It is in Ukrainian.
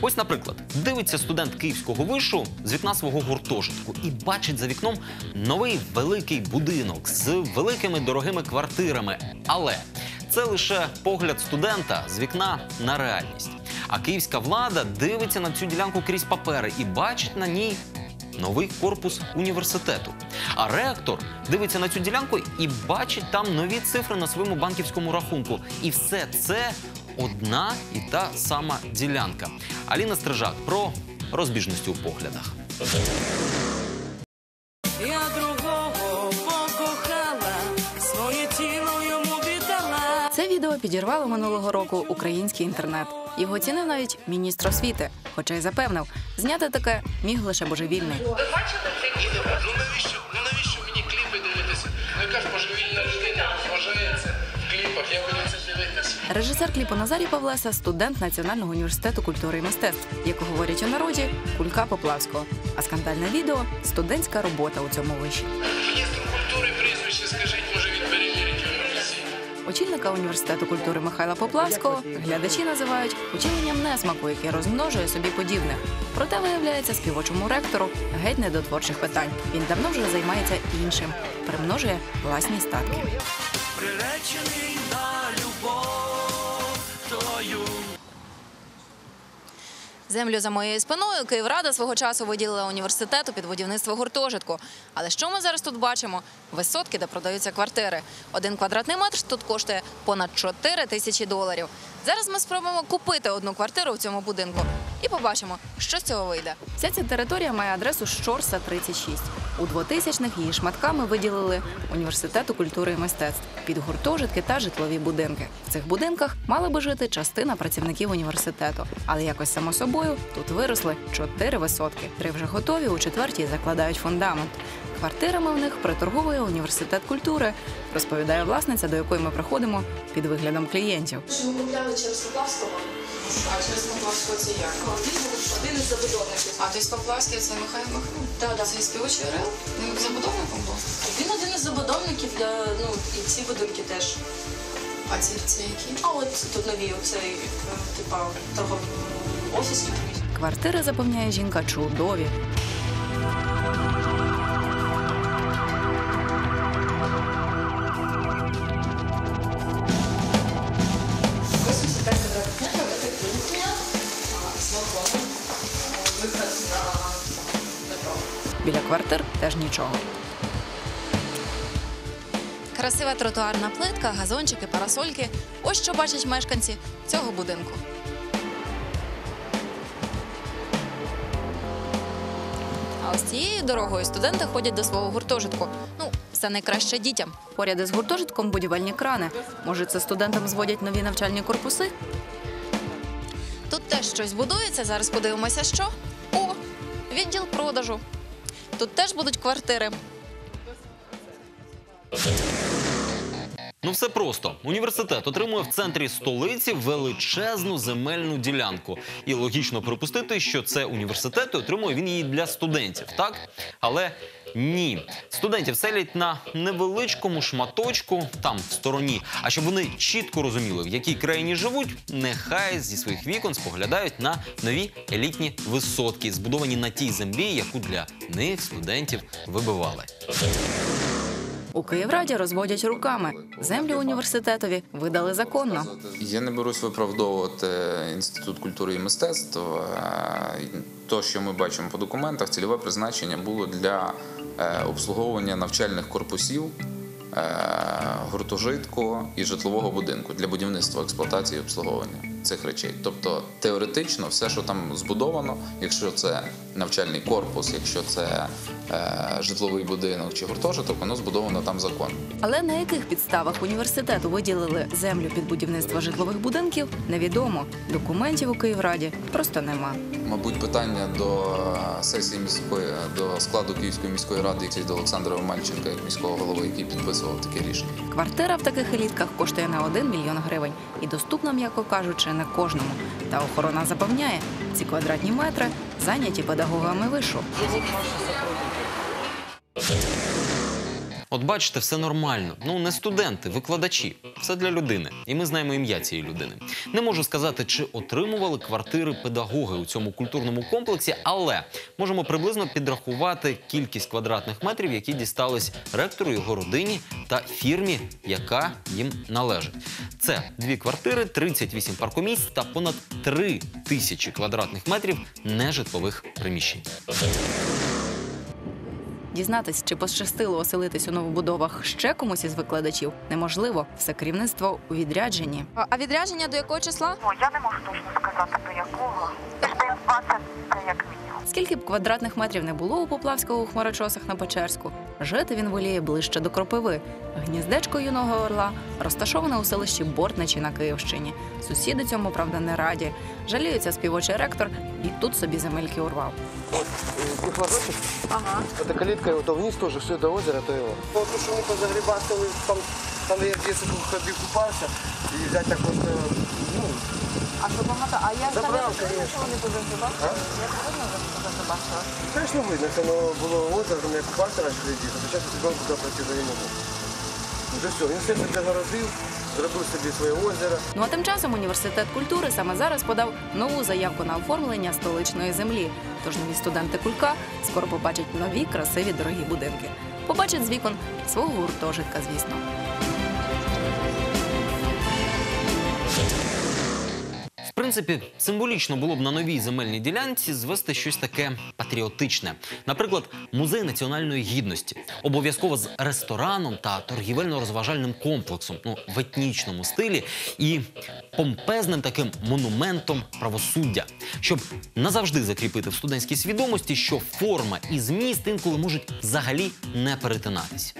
Ось, наприклад, дивиться студент київського вишу з вікна свого гуртожитку і бачить за вікном новий великий будинок з великими дорогими квартирами. Але це лише погляд студента з вікна на реальність. А київська влада дивиться на цю ділянку крізь папери і бачить на ній новий корпус університету. А ректор дивиться на цю ділянку і бачить там нові цифри на своєму банківському рахунку. І все це одна і та сама ділянка. Аліна Стрижак про розбіжності у поглядах. Я другого покохала, своє тіло йому віддала. Це відео підірвало минулого року український інтернет. Його оцінив навіть міністр освіти, хоча й запевнив, зняти таке міг лише божевільний. Ну навіщо, ну навіщо мені кліпи дивитися? Ну яка ж божевільна людина вважається в кліпах, я це. Режисер кліпу Назарій Павлеса, студент Національного університету культури і мистецтв, як говорять у народі, кулька Поплавського. А скандальне відео студентська робота у цьому виші. Міністр культури прізвище скажіть, може він перевірить. Очільника університету культури Михайла Поплавського глядачі називають учиненням несмаку, яке розмножує собі подібних. Проте виявляється співочому ректору геть не до творчих питань. Він давно вже займається іншим, примножує власні статки. Приречений Землю за моєю спиною Київрада свого часу виділила університету під будівництво гуртожитку. Але що ми зараз тут бачимо? Висотки, де продаються квартири. Один квадратний метр тут коштує понад 4 тисячі доларів. Зараз ми спробуємо купити одну квартиру в цьому будинку і побачимо, що з цього вийде. Вся ця територія має адресу Щорса 36. У 2000-х її шматками виділили університету культури і мистецтв під гуртожитки та житлові будинки. В цих будинках мала би жити частина працівників університету, але якось само собою тут виросли чотири висотки. Три вже готові, у четвертій закладають фундамент. Квартирами в них приторговує університет культури, розповідає власниця, до якої ми приходимо під виглядом клієнтів. Ви купляли через Поплавського? А через Поплавського це як? Один із забудовників. А тобто Поплавський це Михайло Махно? Так, так. Це співучий РЛ? Він забудовником був? Він один із забудовників для, ну, і ці будинки теж. А ці це які? А от тут нові, оцей, е, типа, торговий офіс. Квартири запевняє жінка чудові. Біля квартир теж нічого. Красива тротуарна плитка, газончики, парасольки. Ось що бачать мешканці цього будинку. А ось цією дорогою студенти ходять до свого гуртожитку. Ну, все найкраще дітям. Поряд із гуртожитком будівельні крани. Може, це студентам зводять нові навчальні корпуси? Тут теж щось будується. Зараз подивимося, що. О, відділ продажу. Тут теж будуть квартири. Ну все просто. Університет отримує в центрі столиці величезну земельну ділянку. І логічно припустити, що це університет і отримує він її для студентів, так? Але ні. Студентів селять на невеличкому шматочку там в стороні. А щоб вони чітко розуміли, в якій країні живуть, нехай зі своїх вікон споглядають на нові елітні висотки, збудовані на тій землі, яку для них студентів вибивали. У Київраді розводять руками. Землю університетові видали законно. Я не берусь виправдовувати інститут культури і мистецтв. Е, То, що ми бачимо по документах, цільове призначення було для е, обслуговування навчальних корпусів, е, гуртожитку і житлового будинку для будівництва, експлуатації і обслуговування цих речей. Тобто теоретично все, що там збудовано, якщо це навчальний корпус, якщо це житловий будинок чи гуртожиток, воно збудовано там законом. Але на яких підставах університету виділили землю під будівництво житлових будинків, невідомо. Документів у Київраді просто нема. Мабуть, питання до сесії міської до складу Київської міської ради і до Олександра Омельченка, як міського голови, який підписував таке рішення. Квартира в таких елітках коштує на один мільйон гривень і доступна, м'яко кажучи, не кожному. Та охорона запевняє, ці квадратні метри зайняті педагогами вишу. От бачите, все нормально. Ну не студенти, викладачі. Все для людини. І ми знаємо ім'я цієї людини. Не можу сказати, чи отримували квартири педагоги у цьому культурному комплексі, але можемо приблизно підрахувати кількість квадратних метрів, які дістались ректору, його родині та фірмі, яка їм належить. Це дві квартири, 38 паркомісць та понад 3 тисячі квадратних метрів нежитлових приміщень. Дізнатись, чи пощастило оселитись у новобудовах ще комусь із викладачів, неможливо. Все керівництво у відрядженні. А відрядження до якого числа? О, я не можу точно сказати до якого. Десь 20 як мінімум. Скільки б квадратних метрів не було у Поплавського у хмарочосах на Печерську, жити він воліє ближче до Кропиви. Гніздечко юного орла розташоване у селищі Бортничі на Київщині. Сусіди цьому, правда, не раді. Жаліються співочий ректор і тут собі земельки урвав. Круглосочек. Ага. Це калітка, то вниз тоже все до озера, то його. Тому що ми мы там, там я в детстве был, ходил, купался, и взять так просто, ну, А що багато? А я Забрав, конечно. вони позагрібали? А? Я видно позагрібала. конечно, видно, если оно было озеро, там я купался раньше летит, а сейчас ребенку туда пройти уже не могу. Уже все, він все собі загородив, зробив собі своє озеро. Ну а тим часом університет культури саме зараз подав нову заявку на оформлення столичної землі. Тож нові студенти кулька скоро побачать нові красиві дорогі будинки. Побачать з вікон свого гуртожитка, звісно. Принципі, символічно було б на новій земельній ділянці звести щось таке патріотичне. Наприклад, музей національної гідності, обов'язково з рестораном та торгівельно-розважальним комплексом, ну в етнічному стилі і помпезним таким монументом правосуддя, щоб назавжди закріпити в студентській свідомості, що форма і зміст інколи можуть взагалі не перетинатись.